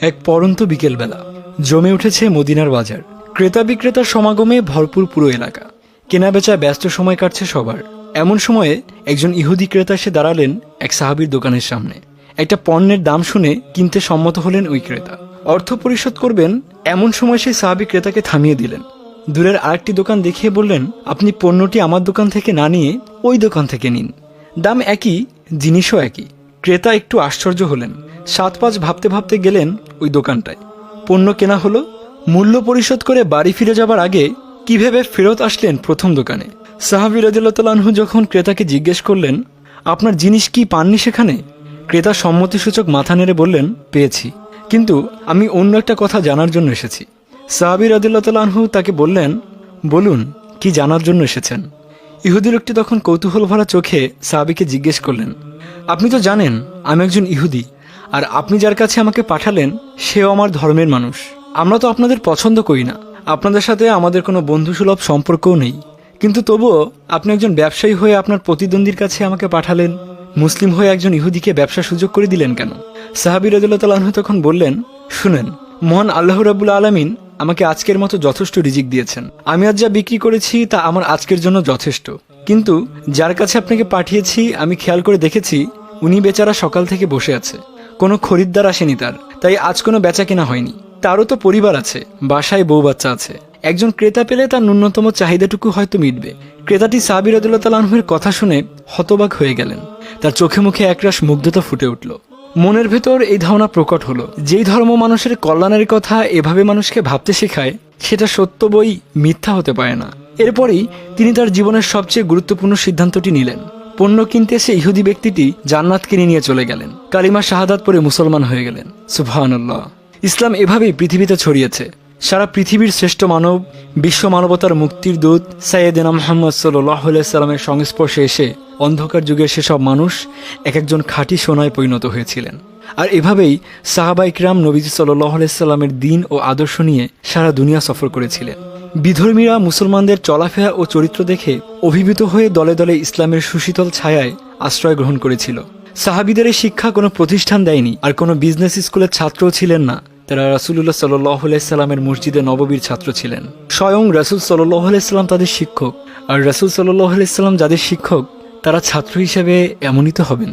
এক পরন্ত বিকেলবেলা জমে উঠেছে মদিনার বাজার। ক্রেতা বিক্রেতার সমাগমে ভরপুর পুরো এলাকা। কেনাবেচা ব্যস্ত সময় কাটছে সবার। এমন সময়ে একজন ইহুদি ক্রেতা এসে দাঁড়ালেন এক সাহাবির দোকানের সামনে। একটা পণ্যের দাম শুনে কিনতে সম্মত হলেন ওই ক্রেতা। অর্থ পরিশোধ করবেন, এমন সময় সেই সাহাবি ক্রেতাকে থামিয়ে দিলেন। দূরের আরেকটি দোকান দেখিয়ে বললেন, আপনি পণ্যটি আমার দোকান থেকে না নিয়ে ওই দোকান থেকে নিন। দাম একই, জিনিসও একই। ক্রেতা একটু আশ্চর্য হলেন। সাত পাঁচ ভাবতে ভাবতে গেলেন ওই দোকানটায়। পণ্য কেনা হলো, মূল্য পরিশোধ করে বাড়ি ফিরে যাবার আগে কীভাবে ফেরত আসলেন প্রথম দোকানে। সাহাবি রাজু যখন ক্রেতাকে জিজ্ঞেস করলেন, আপনার জিনিস কি পাননি সেখানে? ক্রেতা সম্মতিসূচক মাথা নেড়ে বললেন, পেয়েছি। কিন্তু আমি অন্য একটা কথা জানার জন্য এসেছি। সাহাবি রাদিল্লাহু তাকে বললেন, বলুন, কি জানার জন্য এসেছেন? ইহুদি লোকটি তখন কৌতূহল ভরা চোখে সাহাবিকে জিজ্ঞেস করলেন, আপনি তো জানেন, আমি একজন ইহুদি, আর আপনি যার কাছে আমাকে পাঠালেন, সেও আমার ধর্মের মানুষ। আমরা তো আপনাদের পছন্দ করি না। আপনাদের সাথে আমাদের কোনো বন্ধুসুলভ সম্পর্কও নেই। কিন্তু তবুও আপনি একজন ব্যবসায়ী হয়ে আপনার প্রতিদ্বন্দ্বীর কাছে আমাকে পাঠালেন। মুসলিম হয়ে একজন ইহুদিকে ব্যবসা সুযোগ করে দিলেন কেন? সাহাবি রদুল্লাহ তখন বললেন, শুনেন, মহান আল্লাহ রাবুল আলমিন আমাকে আজকের মতো যথেষ্ট রিজিক দিয়েছেন। আমি আজ যা বিক্রি করেছি তা আমার আজকের জন্য যথেষ্ট। কিন্তু যার কাছে আপনাকে পাঠিয়েছি, আমি খেয়াল করে দেখেছি, উনি বেচারা সকাল থেকে বসে আছে। কোনো খরিদ্দার আসেনি তার, তাই আজ কোনো বেচা কেনা হয়নি। তারও তো পরিবার আছে, বাসায় বউ বাচ্চা আছে। একজন ক্রেতা পেলে তার ন্যূনতম চাহিদাটুকু হয়তো মিটবে। ক্রেতাটি সাবির রদুল্লাহ কথা শুনে হতবাক হয়ে গেলেন। তার চোখে মুখে একরাশ মুগ্ধতা ফুটে উঠল। মনের ভেতর এই ধারণা প্রকট হলো। যেই ধর্ম মানুষের কল্যাণের কথা এভাবে মানুষকে ভাবতে শেখায়, সেটা সত্য বই মিথ্যা হতে পারে না। এরপরেই তিনি তার জীবনের সবচেয়ে গুরুত্বপূর্ণ সিদ্ধান্তটি নিলেন। পণ্য কিনতে এসে ইহুদি ব্যক্তিটি জান্নাত কিনে নিয়ে চলে গেলেন। কালিমা শাহাদাত পরে মুসলমান হয়ে গেলেন। সুবহানাল্লাহ। ইসলাম এভাবেই পৃথিবীতে ছড়িয়েছে। সারা পৃথিবীর শ্রেষ্ঠ মানব, বিশ্ব মানবতার মুক্তির দূত সাইয়েদিনা মোহাম্মদ সাল্লাহ সাল্লামের সংস্পর্শে এসে অন্ধকার যুগের সেসব মানুষ এক একজন খাঁটি সোনায় পরিণত হয়েছিলেন। আর এভাবেই সাহাবা ইকরাম নবীজি সাল্লাহ সাল্লামের দিন ও আদর্শ নিয়ে সারা দুনিয়া সফর করেছিলেন। বিধর্মীরা মুসলমানদের চলাফেরা ও চরিত্র দেখে অভিভূত হয়ে দলে দলে ইসলামের সুশীতল ছায়ায় আশ্রয় গ্রহণ করেছিল। সাহাবিদের এই শিক্ষা কোনো প্রতিষ্ঠান দেয়নি, আর কোনো বিজনেস স্কুলের ছাত্রও ছিলেন না। তারা রাসুল্লাহ সাল্লামের মসজিদে নববীর ছাত্র ছিলেন। স্বয়ং রাসুল সাল্লাম তাদের শিক্ষক, আর রাসুল সাল্লাম যাদের শিক্ষক তারা ছাত্র হিসেবে এমনই তো হবেন।